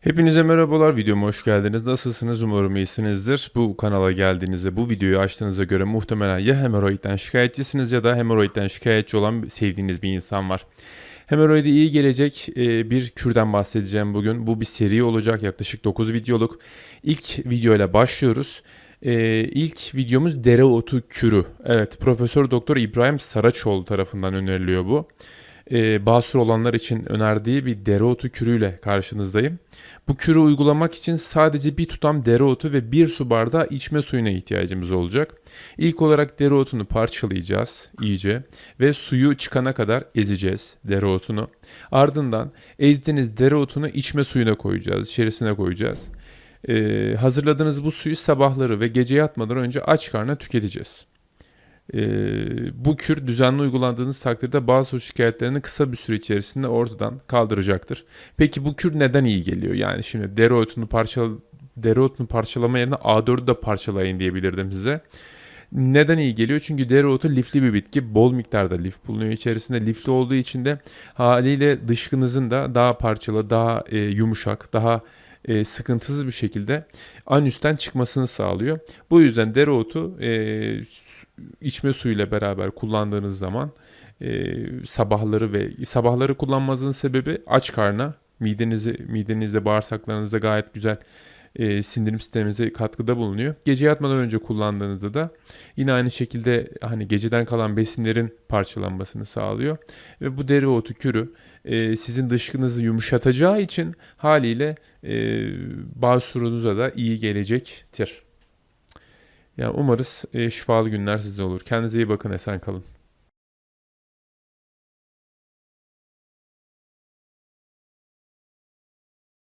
Hepinize merhabalar, videoma hoş geldiniz. Nasılsınız? Umarım iyisinizdir. Bu kanala geldiğinizde, bu videoyu açtığınıza göre muhtemelen ya hemoroidden şikayetçisiniz ya da hemoroidden şikayetçi olan sevdiğiniz bir insan var. Hemoroide iyi gelecek e, bir kürden bahsedeceğim bugün. Bu bir seri olacak, yaklaşık 9 videoluk. İlk videoyla başlıyoruz. E, ilk videomuz dereotu kürü. Evet, Profesör Doktor İbrahim Saraçoğlu tarafından öneriliyor bu e, basur olanlar için önerdiği bir dereotu kürüyle karşınızdayım. Bu kürü uygulamak için sadece bir tutam dereotu ve bir su bardağı içme suyuna ihtiyacımız olacak. İlk olarak dereotunu parçalayacağız iyice ve suyu çıkana kadar ezeceğiz dereotunu. Ardından ezdiğiniz dereotunu içme suyuna koyacağız, içerisine koyacağız. Ee, hazırladığınız bu suyu sabahları ve gece yatmadan önce aç karnına tüketeceğiz. Ee, bu kür düzenli uygulandığınız takdirde bazı şikayetlerini kısa bir süre içerisinde ortadan kaldıracaktır. Peki bu kür neden iyi geliyor? Yani şimdi dereotunu parçal dereotunu parçalama yerine A4'ü de parçalayın diyebilirdim size. Neden iyi geliyor? Çünkü dereotu lifli bir bitki. Bol miktarda lif bulunuyor içerisinde. Lifli olduğu için de haliyle dışkınızın da daha parçalı, daha e, yumuşak, daha e, sıkıntısız bir şekilde anüsten çıkmasını sağlıyor. Bu yüzden dereotu e, içme suyuyla beraber kullandığınız zaman e, sabahları ve sabahları kullanmanızın sebebi aç karna midenizi midenizde bağırsaklarınızda gayet güzel e, sindirim sisteminize katkıda bulunuyor. Gece yatmadan önce kullandığınızda da yine aynı şekilde hani geceden kalan besinlerin parçalanmasını sağlıyor. Ve bu dereotu kürü e, sizin dışkınızı yumuşatacağı için haliyle e, bağırsurunuza da iyi gelecektir. Yani umarız e, şifalı günler sizde olur. Kendinize iyi bakın, esen kalın.